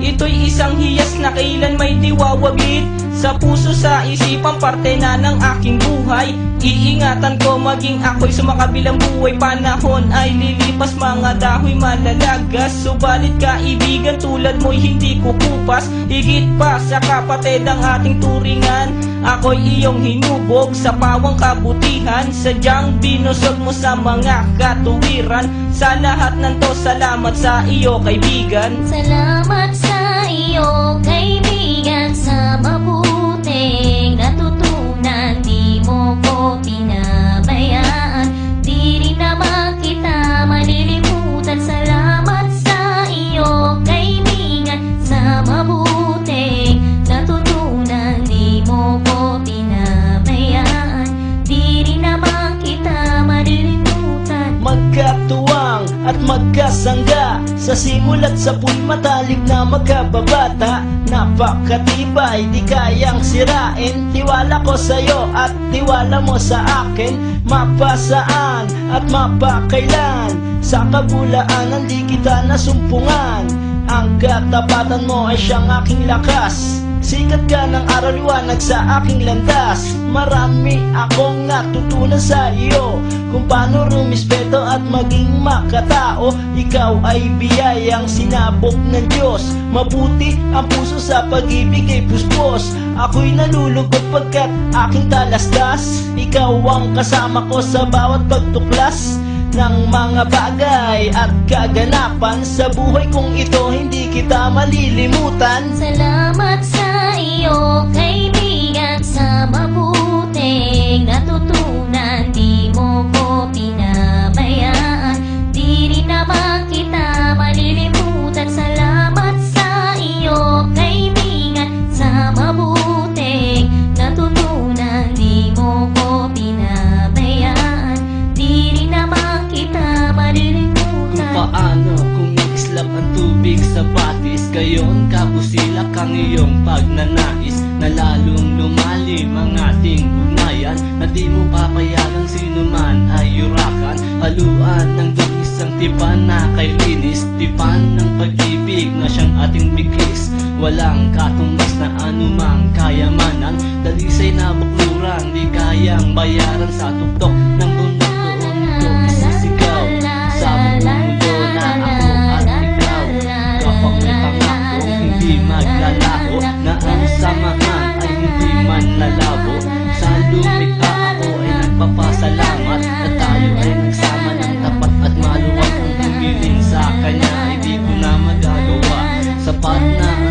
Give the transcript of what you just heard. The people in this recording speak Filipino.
Ito'y isang hiyas na kailan may diwawaglit Sa puso sa isipan parte na ng aking buhay. Iingatan ko maging ako'y sumakabilang buhay. Panahon ay lilipas mga dahoy malalagas. Subalit kaibigan tulad mo'y hindi kukupas Higit pa sa kapatid ang ating turingan. Ako'y iyong hinubog sa pawang kabutihan. Sadyang binusog mo sa mga katuwiran. Sa lahat ng to salamat sa iyo kaibigan. Salamat sa iyo, kaibigan, sa mabuting at magkasangga. Sa simulat sa puy matalik na magkababata. Napakatibay, di kayang sirain. Tiwala ko sa'yo at tiwala mo sa akin. Mapasaan at mapakailan. Sa kabulaanan di kita nasumpungan. Ang katapatan mo ay siyang aking lakas Sikat ka ng araw liwanag sa aking landas. Marami akong natutunan sa iyo Kung paano rumispeto at maging makatao Ikaw ay biyayang sinabok ng Diyos. Mabuti ang puso sa pag-ibig ay puspos. Ako'y nalulugod pagkat aking talastas. Ikaw ang kasama ko sa bawat pagtuklas ng mga bagay at kaganapan Sa buhay kong ito. Hindi kita malilimutan. Salamat sa iyo, kaibigan, sa mabuting natutunan. Di mo ko pinabayaan, di rin naman kita malilimutan. Salamat sa iyo, kaibigan, sa mabuting natutunan. Di mo ko pinabayaan, di rin naman kita malilimutan. paano kung islap ang tubig sa Gayon kabusilak ang iyong pagnanais Na lalong lumalim ang ating ugnayan Na di mo papayagang sino man ay yurakan. Haluan ng dungis ang tipan na kay linis Tipan ng pag-ibig na siyang ating bigis Walang katumbas na anumang kayamanan Dalisay na bakluran di kayang bayaran sa tuktok Kaya ibig ko na magagawa. Sapat na